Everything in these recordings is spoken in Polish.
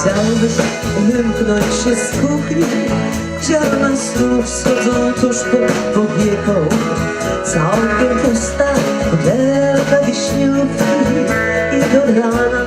Chciałbyś wymknąć się z kuchni Ziarna snów schodzą tuż pod powieką. Całkiem pusta butelka wiśniówki I do rana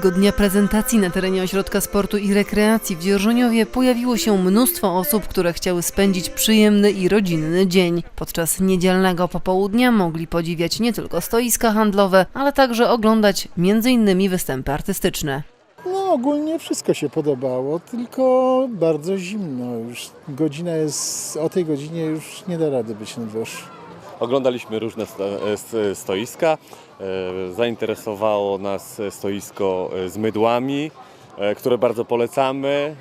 Drugiego dnia prezentacji na terenie Ośrodka Sportu i Rekreacji w Dzierżoniowie pojawiło się mnóstwo osób, które chciały spędzić przyjemny i rodzinny dzień. Podczas niedzielnego popołudnia mogli podziwiać nie tylko stoiska handlowe, ale także oglądać m.in. występy artystyczne. No ogólnie wszystko się podobało, tylko bardzo zimno. Już godzina jest, o tej godzinie już nie da rady być na dworzu. Oglądaliśmy różne e, st- stoiska. E, Zainteresowało nas stoisko e, z mydłami, które bardzo polecamy.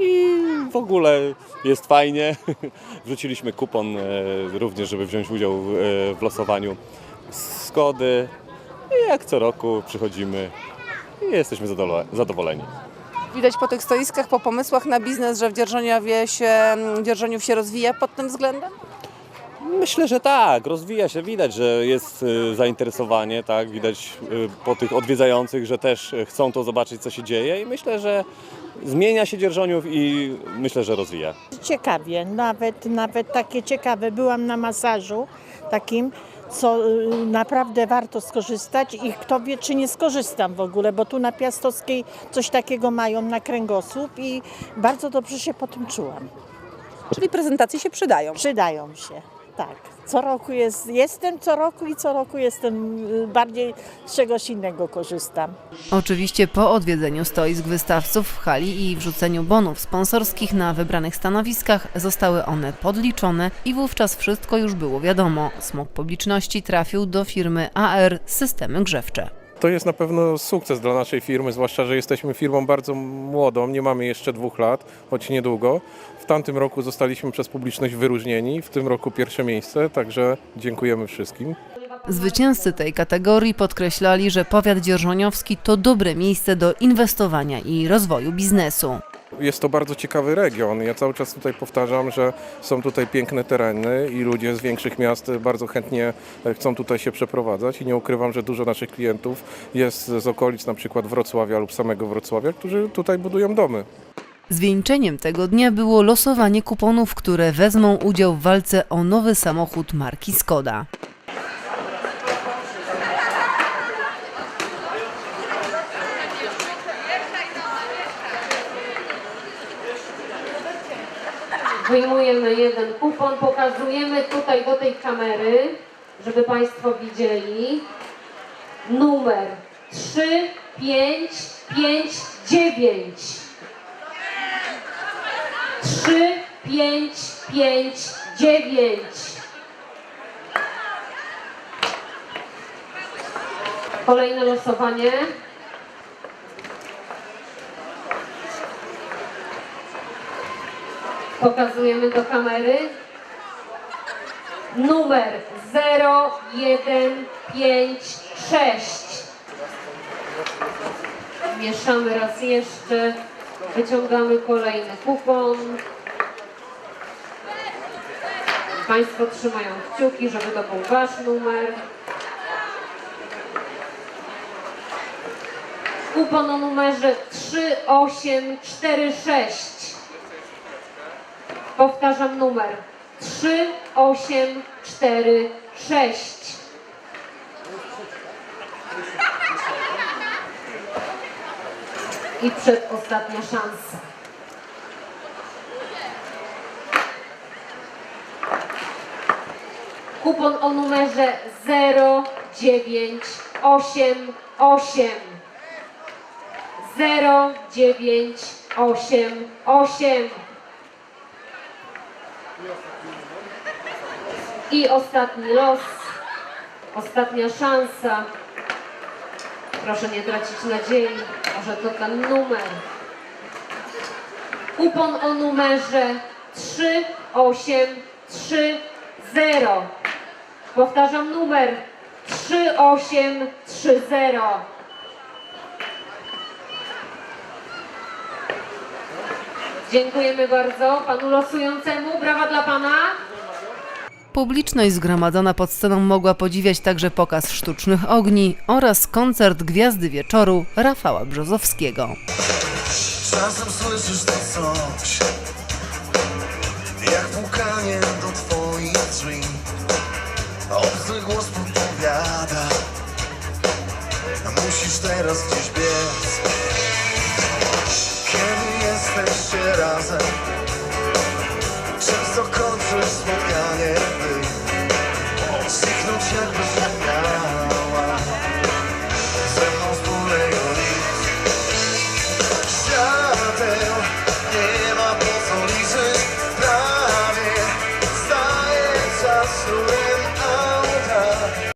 I w ogóle jest fajnie. Wrzuciliśmy kupon również, żeby wziąć udział w- losowaniu Skody. I jak co roku przychodzimy i jesteśmy zadowole- zadowoleni. Widać po tych stoiskach, po pomysłach na biznes, że w Dzierżoniowie się, Dzierżoniów się rozwija pod tym względem? Myślę, że tak, rozwija się, widać, że jest y, zainteresowanie, tak, widać y, po tych odwiedzających, że też y, chcą to zobaczyć, co się dzieje i myślę, że zmienia się Dzierżoniów i myślę, że rozwija. Ciekawie, nawet, nawet takie ciekawe. Byłam na masażu takim, co naprawdę warto skorzystać i kto wie, czy nie skorzystam w ogóle, bo tu na Piastowskiej coś takiego mają na kręgosłup i bardzo dobrze się po tym czułam. Czyli prezentacje się przydają. Przydają się, tak. Co roku jest, jestem co roku i co roku jestem y, bardziej z czegoś innego korzystam. Oczywiście po odwiedzeniu stoisk wystawców w hali i wrzuceniu bonów sponsorskich na wybranych stanowiskach zostały one podliczone i wówczas wszystko już było wiadomo. Smok publiczności trafił do firmy AR Systemy Grzewcze. To jest na pewno sukces dla naszej firmy, zwłaszcza, że jesteśmy firmą bardzo młodą, nie mamy jeszcze dwóch lat, choć niedługo. W tamtym roku zostaliśmy przez publiczność wyróżnieni, w tym roku pierwsze miejsce, także dziękujemy wszystkim. Zwycięzcy tej kategorii podkreślali, że powiat dzierżoniowski to dobre miejsce do inwestowania i rozwoju biznesu. Jest to bardzo ciekawy region. Ja cały czas tutaj powtarzam, że są tutaj piękne tereny i ludzie z większych miast bardzo chętnie e, chcą tutaj się przeprowadzać i nie ukrywam, że dużo naszych klientów jest z okolic na przykład Wrocławia lub samego Wrocławia, którzy tutaj budują domy. Zwieńczeniem tego dnia było losowanie kuponów, które wezmą udział w walce o nowy samochód marki Skoda. Wyjmujemy jeden kupon, pokazujemy tutaj do tej kamery, żeby Państwo widzieli. Numer 3, 5, 5, 9. 3, 5, 5, 9. Kolejne losowanie. Pokazujemy do kamery. Numer 0156. Mieszamy raz jeszcze. Wyciągamy kolejny kupon. Państwo trzymają kciuki, żeby to był Wasz numer. Kupon o numerze 3846. Powtarzam numer 3846. I przedostatnia szansa. Kupon o numerze 0988. 0988. I ostatni los, ostatnia szansa. Proszę nie tracić nadziei, może to ten numer. Kupon o numerze 3830. Powtarzam numer 3830. Dziękujemy bardzo panu losującemu. Brawa dla pana. Publiczność zgromadzona pod sceną mogła podziwiać także pokaz sztucznych ogni oraz koncert Gwiazdy Wieczoru Rafała Brzozowskiego. Czasem słyszysz to coś Jak pukanie do twoich drzwi Obcy głos podpowiada Musisz teraz gdzieś biec Kiedy jesteście razem